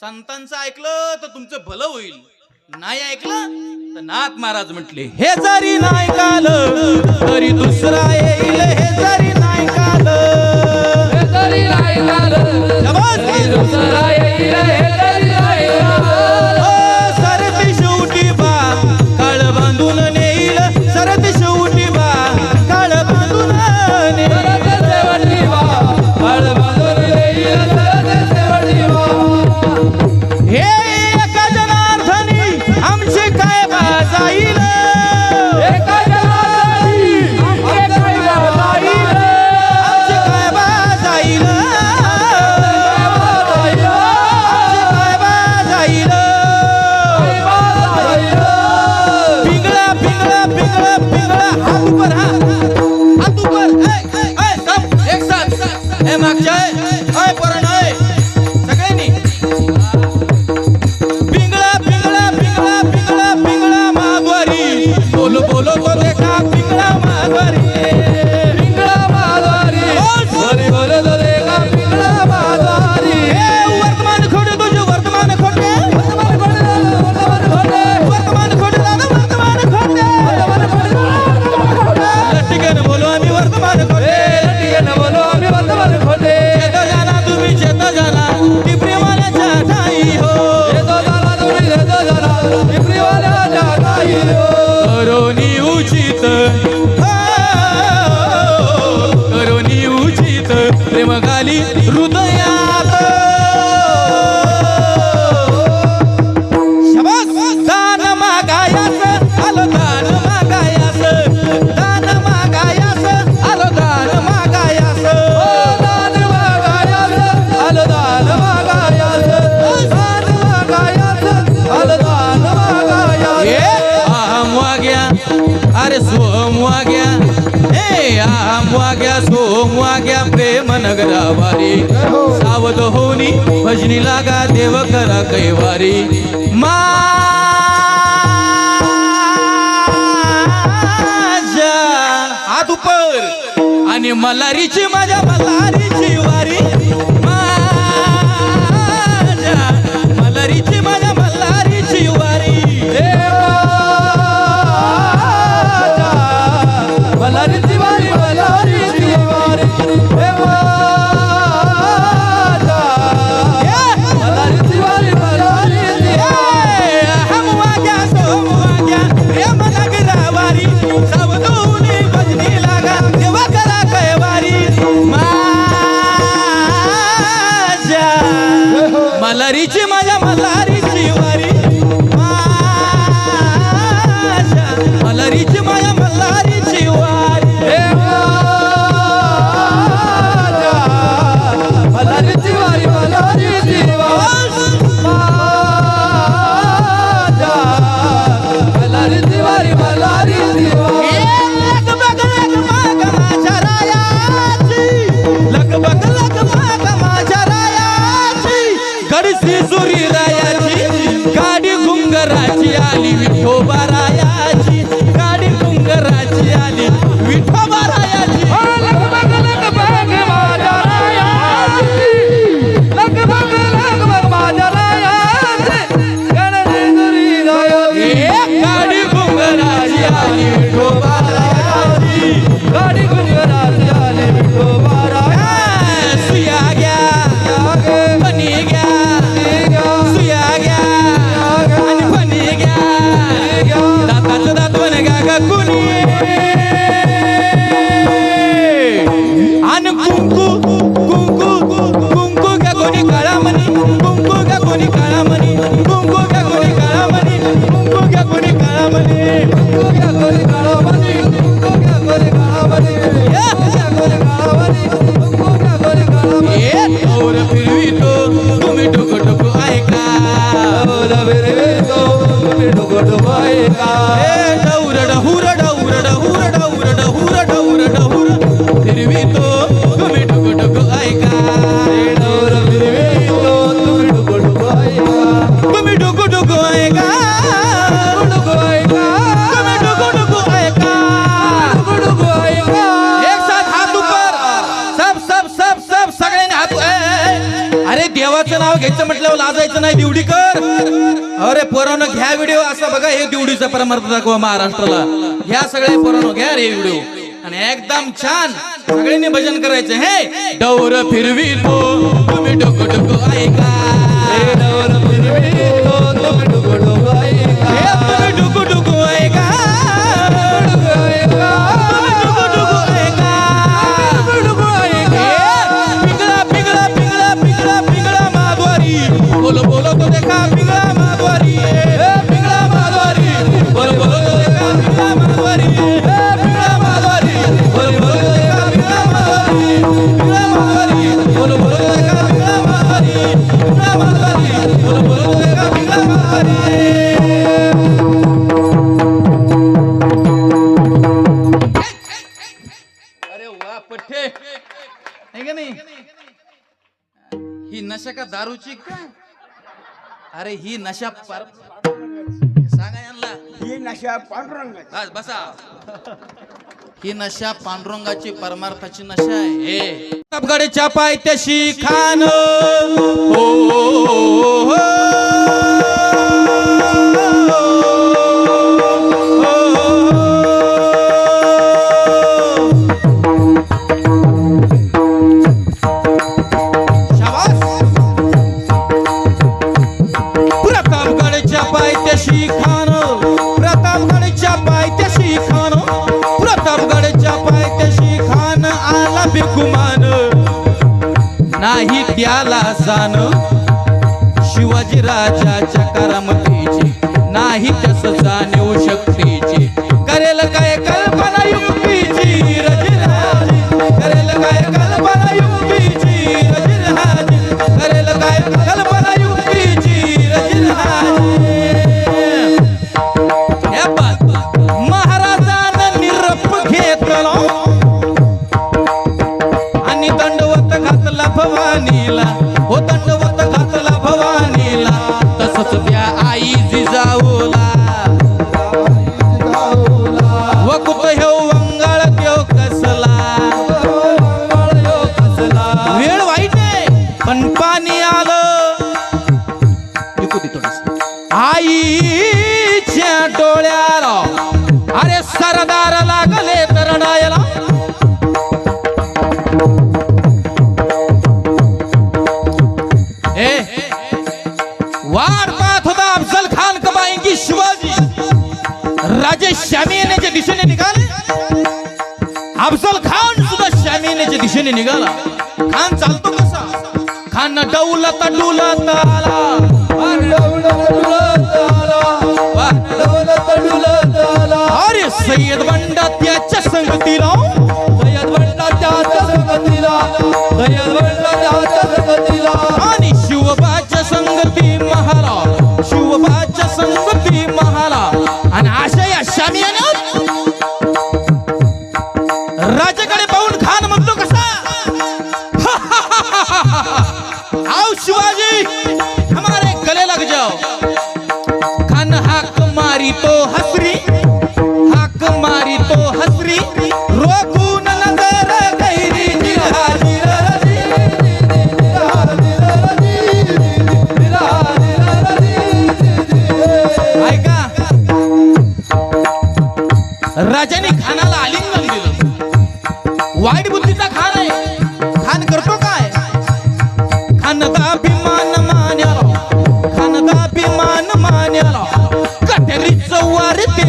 संतांचं ऐकलं तर तुमचं भलं होईल. नाही ऐकलं तर नाथ महाराज म्हटले हे जरी नाही काल तरी दुसरा करोनी उचित. उचित. प्रेम गाली हृदया वाग्या प्रेम नगरावारी सावध होनी भजनी लागा देव करा कैवारी. मा आणि मलारीची माझ्या मलारीची वारी. मलारीची माझ्या मलारीची वारी. मलारीची मलारीची माझ्या मला दाताचं दातवण गा कुणी देवाचं नाव म्हटल्यावर लाजायचं नाही कर. अरे पोरानं घ्या व्हिडिओ असा बघा हे दिवडीचं परमार्थ दाखवा महाराष्ट्राला. घ्या सगळे पोरानो घ्या रे व्हिडिओ आणि एकदम छान. सगळ्यांनी भजन करायचं हे. डौर फिरवी हो. तुम्ही डोकं ऐका. डोर फिरवी हो. बोलो बोलो तो देखा पिंगळा माधवारी नशा का दारूची? का अरे ही नशा पर सांगा यांना. ही नशा पांडुरंगाची. बस बसा. ही नशा पांडुरंगाची परमार्थाची नशा आहे. हे. अपघाडीच्या पायथ्याशी खान. हो, आला नाही त्याला सान शिवाजी राजाच्या करामतीची. नाही त्यास जाणीव शक्तीचे. करेल काय कल्पना युक्तीची? रजराजी करेल काय कल्पना युक्तीची? निघाला. खान चालतो कसा? खान डौलता डुलता आला.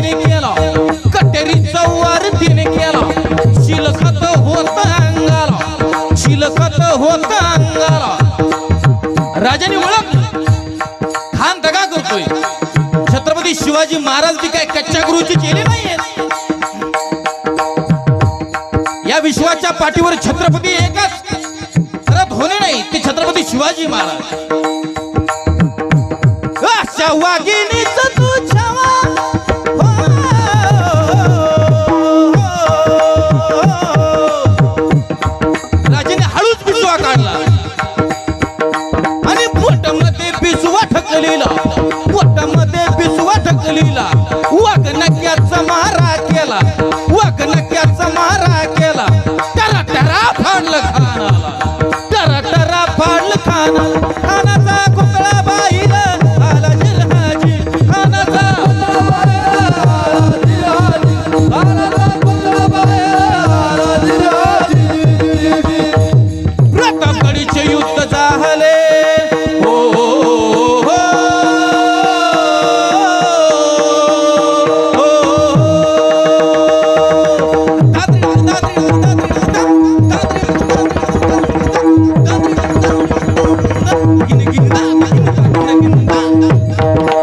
तिने केला. कटेरी वार तिने केला. शिलखत होत अंगाला. शिलखत होत अंगाला. राजाने ओळख. खान दगा करतोय? छत्रपती शिवाजी महाराज बी काय कच्च्या गुरुची केली नाहीये या विश्वाच्या पाठीवर छत्रपती एकच. खरंच होणे नाही ते छत्रपती शिवाजी महाराज. अशा वाघिणीच Thank you.